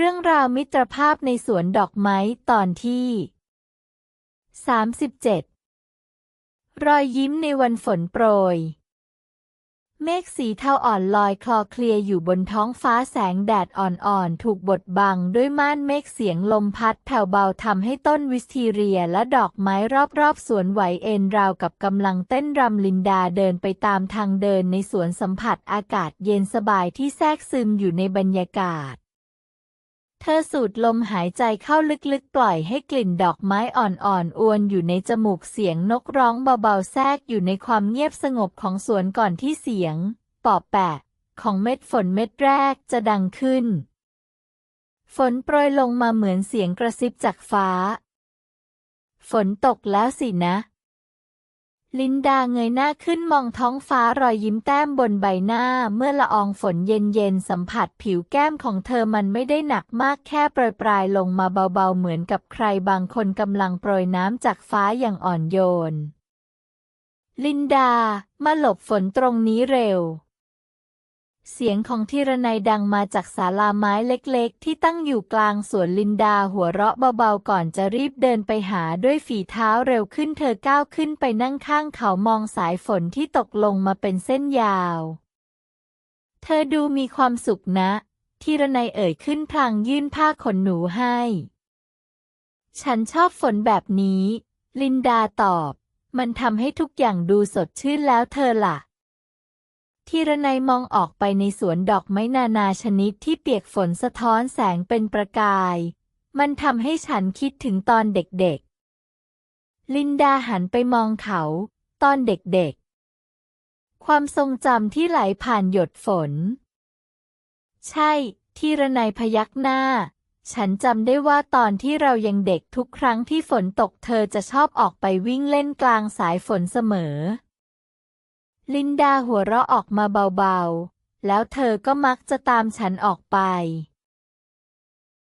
เรื่องราวมิตรภาพในสวนดอกไม้ตอนที่ 37 รอยยิ้มในวันฝนโปรย เมฆสีเทาอ่อนลอยคลอเคลียอยู่บนท้องฟ้าแสงแดดอ่อนๆ ถูกบดบังด้วยม่านเมฆเสียงลมพัดแผ่วเบาทำให้ต้นวิสทีเรียและดอกไม้รอบๆ สวนไหวเอ็นราวกับกำลังเต้นรำลินดาเดินไปตามทางเดินในสวนสัมผัสอากาศเย็นสบายที่แทรกซึมอยู่ในบรรยากาศ เธอสูดลมหายใจเข้าลึกๆ ปล่อยให้กลิ่นดอกไม้อ่อนๆอวนอยู่ในจมูกเสียงนกร้องเบาๆ แทรกอยู่ในความเงียบสงบของสวนก่อนที่เสียง ปอบแปะ ของเม็ดฝนเม็ดแรกจะดังขึ้น ฝนโปรยลงมาเหมือนเสียงกระซิบจากฟ้า ฝนตกแล้วสินะ ลินดาเงยหน้าขึ้นมองท้องฟ้ารอยยิ้มแต้มบนใบหน้า เมื่อละอองฝนเย็นๆสัมผัสผิวแก้มของเธอมันไม่ได้หนักมากแค่โปรยปลายลงมาเบาๆเหมือนกับใครบางคนกำลังโปรยน้ำจากฟ้าอย่างอ่อนโยน ลินดา มาหลบฝนตรงนี้เร็ว เสียงของธีรนัยดังมาจากศาลาไม้เล็กๆ ที่ตั้งอยู่กลางสวนลินดาหัวเราะเบาๆก่อนจะรีบเดินไปหาด้วยฝีเท้าเร็วขึ้นเธอก้าวขึ้นไปนั่งข้างเขามองสายฝนที่ตกลงมาเป็นเส้นยาว เธอดูมีความสุขนะธีรนัยเอ่ยขึ้นพลางยื่นผ้าขนหนูให้ ฉันชอบฝนแบบนี้ ลินดาตอบ มันทำให้ทุกอย่างดูสดชื่นแล้วเธอล่ะ ทีรนัยมองออกไปในสวนดอกไม้นานาชนิดที่เปียกฝนสะท้อนแสงเป็นประกาย มันทำให้ฉันคิดถึงตอนเด็กๆ ลินดาหันไปมองเขา ตอนเด็กๆ ความทรงจำที่ไหลผ่านหยดฝน ใช่ ทีรนัยพยักหน้า ฉันจำได้ว่าตอนที่เรายังเด็กทุกครั้งที่ฝนตกเธอจะชอบออกไปวิ่งเล่นกลางสายฝนเสมอ ลินดาหัวเราะออกมาเบาๆ แล้วเธอก็มักจะตามฉันออกไป